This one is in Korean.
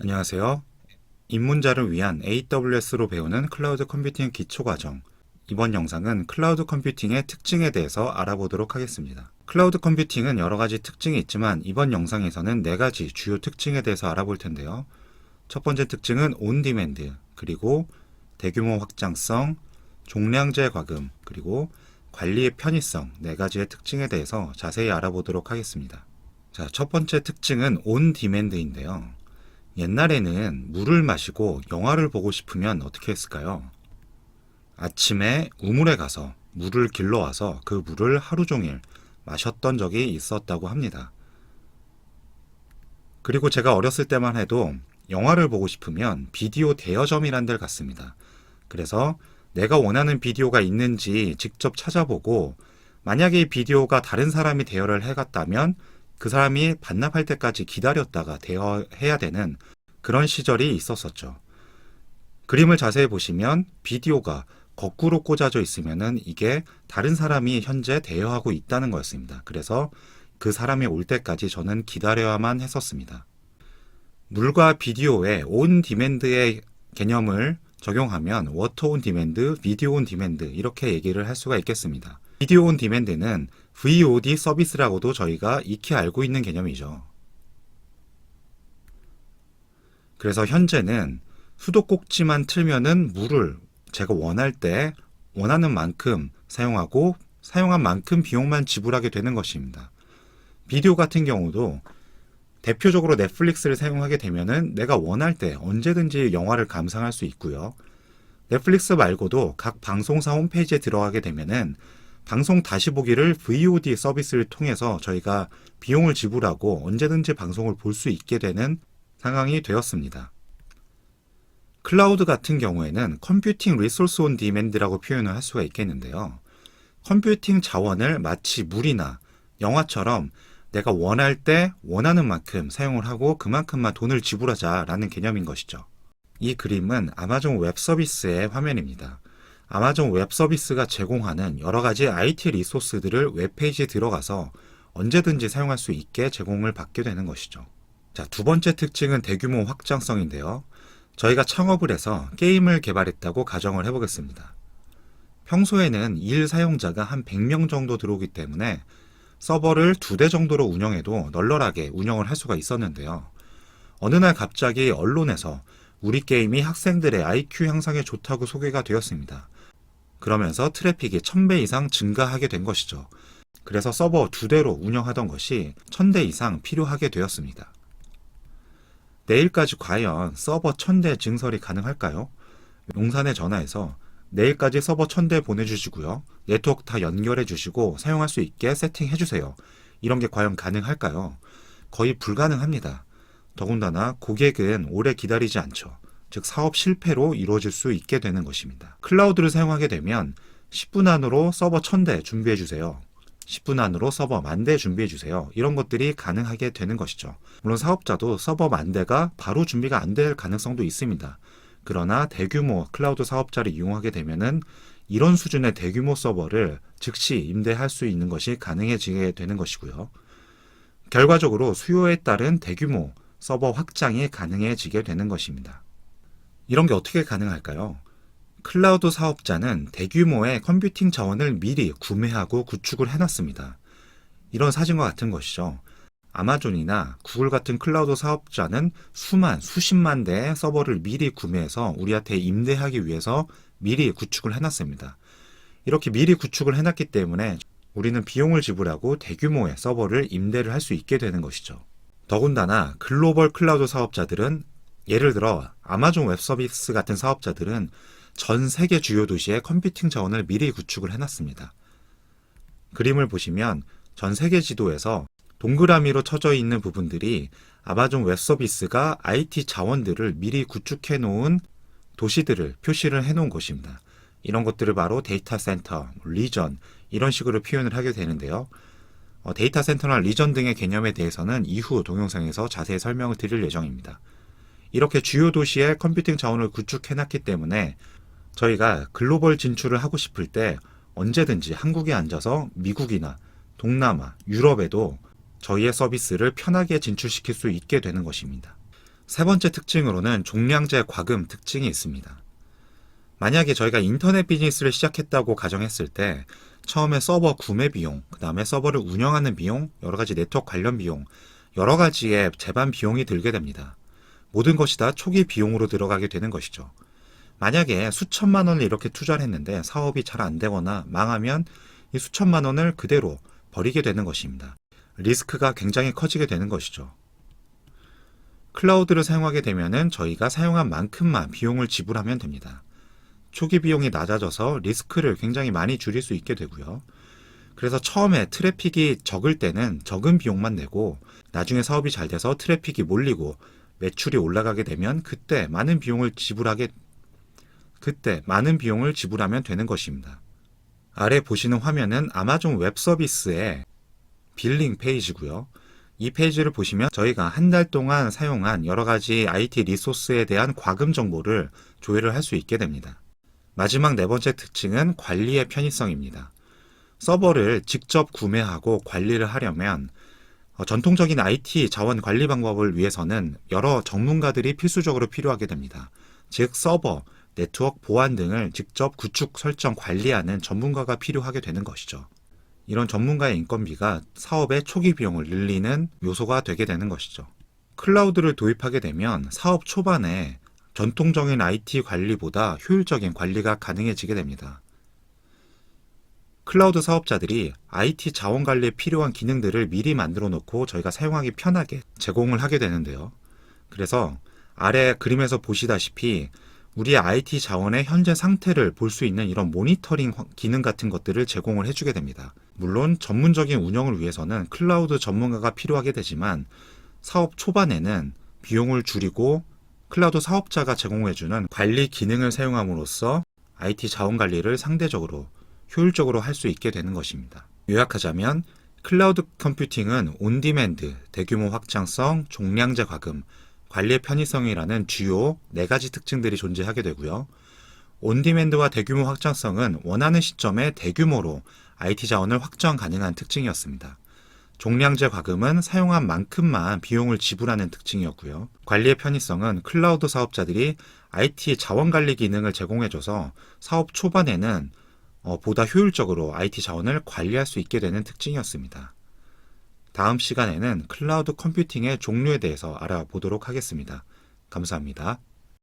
안녕하세요. 입문자를 위한 AWS로 배우는 클라우드 컴퓨팅 기초 과정. 이번 영상은 클라우드 컴퓨팅의 특징에 대해서 알아보도록 하겠습니다. 클라우드 컴퓨팅은 여러 가지 특징이 있지만 이번 영상에서는 네 가지 주요 특징에 대해서 알아볼 텐데요. 첫 번째 특징은 온 디맨드, 그리고 대규모 확장성, 종량제 과금, 그리고 관리의 편의성 네 가지의 특징에 대해서 자세히 알아보도록 하겠습니다. 자, 첫 번째 특징은 온 디맨드인데요. 옛날에는 물을 마시고 영화를 보고 싶으면 어떻게 했을까요? 아침에 우물에 가서 물을 길러와서 그 물을 하루 종일 마셨던 적이 있었다고 합니다. 그리고 제가 어렸을 때만 해도 영화를 보고 싶으면 비디오 대여점이란 데를 갔습니다. 그래서 내가 원하는 비디오가 있는지 직접 찾아보고 만약에 이 비디오가 다른 사람이 대여를 해갔다면 그 사람이 반납할 때까지 기다렸다가 대여해야 되는 그런 시절이 있었었죠. 그림을 자세히 보시면 비디오가 거꾸로 꽂아져 있으면은 이게 다른 사람이 현재 대여하고 있다는 거였습니다. 그래서 그 사람이 올 때까지 저는 기다려야만 했었습니다. 물과 비디오의 온 디맨드의 개념을 적용하면 워터 온 디맨드, 비디오 온 디맨드 이렇게 얘기를 할 수가 있겠습니다. 비디오 온 디맨드는 VOD 서비스라고도 저희가 익히 알고 있는 개념이죠. 그래서 현재는 수도꼭지만 틀면은 물을 제가 원할 때 원하는 만큼 사용하고 사용한 만큼 비용만 지불하게 되는 것입니다. 비디오 같은 경우도 대표적으로 넷플릭스를 사용하게 되면은 내가 원할 때 언제든지 영화를 감상할 수 있고요. 넷플릭스 말고도 각 방송사 홈페이지에 들어가게 되면은 방송 다시 보기를 VOD 서비스를 통해서 저희가 비용을 지불하고 언제든지 방송을 볼 수 있게 되는 상황이 되었습니다. 클라우드 같은 경우에는 컴퓨팅 리소스 온 디맨드라고 표현을 할 수가 있겠는데요. 컴퓨팅 자원을 마치 물이나 영화처럼 내가 원할 때 원하는 만큼 사용을 하고 그만큼만 돈을 지불하자라는 개념인 것이죠. 이 그림은 아마존 웹 서비스의 화면입니다. 아마존 웹 서비스가 제공하는 여러 가지 IT 리소스들을 웹페이지에 들어가서 언제든지 사용할 수 있게 제공을 받게 되는 것이죠. 자, 두 번째 특징은 대규모 확장성인데요. 저희가 창업을 해서 게임을 개발했다고 가정을 해보겠습니다. 평소에는 일 사용자가 한 100명 정도 들어오기 때문에 서버를 두 대 정도로 운영해도 널널하게 운영을 할 수가 있었는데요. 어느 날 갑자기 언론에서 우리 게임이 학생들의 IQ 향상에 좋다고 소개가 되었습니다. 그러면서 트래픽이 1000배 이상 증가하게 된 것이죠. 그래서 서버 두 대로 운영하던 것이 1000대 이상 필요하게 되었습니다. 내일까지 과연 서버 1000대 증설이 가능할까요? 용산에 전화해서 내일까지 서버 1000대 보내주시고요. 네트워크 다 연결해 주시고 사용할 수 있게 세팅해 주세요. 이런 게 과연 가능할까요? 거의 불가능합니다. 더군다나 고객은 오래 기다리지 않죠. 즉 사업 실패로 이루어질 수 있게 되는 것입니다. 클라우드를 사용하게 되면 10분 안으로 서버 1000대 준비해 주세요. 10분 안으로 서버 만대 준비해 주세요. 이런 것들이 가능하게 되는 것이죠. 물론 사업자도 서버 만 대가 바로 준비가 안 될 가능성도 있습니다. 그러나 대규모 클라우드 사업자를 이용하게 되면은 이런 수준의 대규모 서버를 즉시 임대할 수 있는 것이 가능해지게 되는 것이고요. 결과적으로 수요에 따른 대규모 서버 확장이 가능해지게 되는 것입니다. 이런 게 어떻게 가능할까요? 클라우드 사업자는 대규모의 컴퓨팅 자원을 미리 구매하고 구축을 해놨습니다. 이런 사진과 같은 것이죠. 아마존이나 구글 같은 클라우드 사업자는 수만, 수십만 대의 서버를 미리 구매해서 우리한테 임대하기 위해서 미리 구축을 해놨습니다. 이렇게 미리 구축을 해놨기 때문에 우리는 비용을 지불하고 대규모의 서버를 임대를 할 수 있게 되는 것이죠. 더군다나 글로벌 클라우드 사업자들은 예를 들어 아마존 웹 서비스 같은 사업자들은 전 세계 주요 도시에 컴퓨팅 자원을 미리 구축을 해놨습니다. 그림을 보시면 전 세계 지도에서 동그라미로 쳐져 있는 부분들이 아마존 웹 서비스가 IT 자원들을 미리 구축해 놓은 도시들을 표시를 해 놓은 곳입니다. 이런 것들을 바로 데이터 센터, 리전 이런 식으로 표현을 하게 되는데요. 어, 데이터 센터나 리전 등의 개념에 대해서는 이후 동영상에서 자세히 설명을 드릴 예정입니다. 이렇게 주요 도시에 컴퓨팅 자원을 구축해 놨기 때문에 저희가 글로벌 진출을 하고 싶을 때 언제든지 한국에 앉아서 미국이나 동남아, 유럽에도 저희의 서비스를 편하게 진출시킬 수 있게 되는 것입니다. 세 번째 특징으로는 종량제 과금 특징이 있습니다. 만약에 저희가 인터넷 비즈니스를 시작했다고 가정했을 때 처음에 서버 구매 비용, 그 다음에 서버를 운영하는 비용, 여러 가지 네트워크 관련 비용, 여러 가지의 재반 비용이 들게 됩니다. 모든 것이 다 초기 비용으로 들어가게 되는 것이죠. 만약에 수천만 원을 이렇게 투자를 했는데 사업이 잘 안 되거나 망하면 이 수천만 원을 그대로 버리게 되는 것입니다. 리스크가 굉장히 커지게 되는 것이죠. 클라우드를 사용하게 되면은 저희가 사용한 만큼만 비용을 지불하면 됩니다. 초기 비용이 낮아져서 리스크를 굉장히 많이 줄일 수 있게 되고요. 그래서 처음에 트래픽이 적을 때는 적은 비용만 내고 나중에 사업이 잘 돼서 트래픽이 몰리고 매출이 올라가게 되면 그때 많은 비용을 지불하게 그때 많은 비용을 지불하면 되는 것입니다. 아래 보시는 화면은 아마존 웹 서비스의 빌링 페이지고요. 이 페이지를 보시면 저희가 한 달 동안 사용한 여러 가지 IT 리소스에 대한 과금 정보를 조회를 할 수 있게 됩니다. 마지막 네 번째 특징은 관리의 편의성입니다. 서버를 직접 구매하고 관리를 하려면 어, 전통적인 IT 자원 관리 방법을 위해서는 여러 전문가들이 필수적으로 필요하게 됩니다. 즉 서버, 네트워크 보안 등을 직접 구축, 설정, 관리하는 전문가가 필요하게 되는 것이죠. 이런 전문가의 인건비가 사업의 초기 비용을 늘리는 요소가 되게 되는 것이죠. 클라우드를 도입하게 되면 사업 초반에 전통적인 IT 관리보다 효율적인 관리가 가능해지게 됩니다. 클라우드 사업자들이 IT 자원 관리에 필요한 기능들을 미리 만들어 놓고 저희가 사용하기 편하게 제공을 하게 되는데요. 그래서 아래 그림에서 보시다시피 우리의 IT 자원의 현재 상태를 볼 수 있는 이런 모니터링 화- 기능 같은 것들을 제공을 해주게 됩니다. 물론 전문적인 운영을 위해서는 클라우드 전문가가 필요하게 되지만 사업 초반에는 비용을 줄이고 클라우드 사업자가 제공해주는 관리 기능을 사용함으로써 IT 자원 관리를 상대적으로 효율적으로 할 수 있게 되는 것입니다. 요약하자면 클라우드 컴퓨팅은 온디맨드, 대규모 확장성, 종량제 과금, 관리의 편의성이라는 주요 네 가지 특징들이 존재하게 되고요. 온디맨드와 대규모 확장성은 원하는 시점에 대규모로 IT 자원을 확장 가능한 특징이었습니다. 종량제 과금은 사용한 만큼만 비용을 지불하는 특징이었고요. 관리의 편의성은 클라우드 사업자들이 IT 자원 관리 기능을 제공해줘서 사업 초반에는 어, 보다 효율적으로 IT 자원을 관리할 수 있게 되는 특징이었습니다. 다음 시간에는 클라우드 컴퓨팅의 종류에 대해서 알아보도록 하겠습니다. 감사합니다.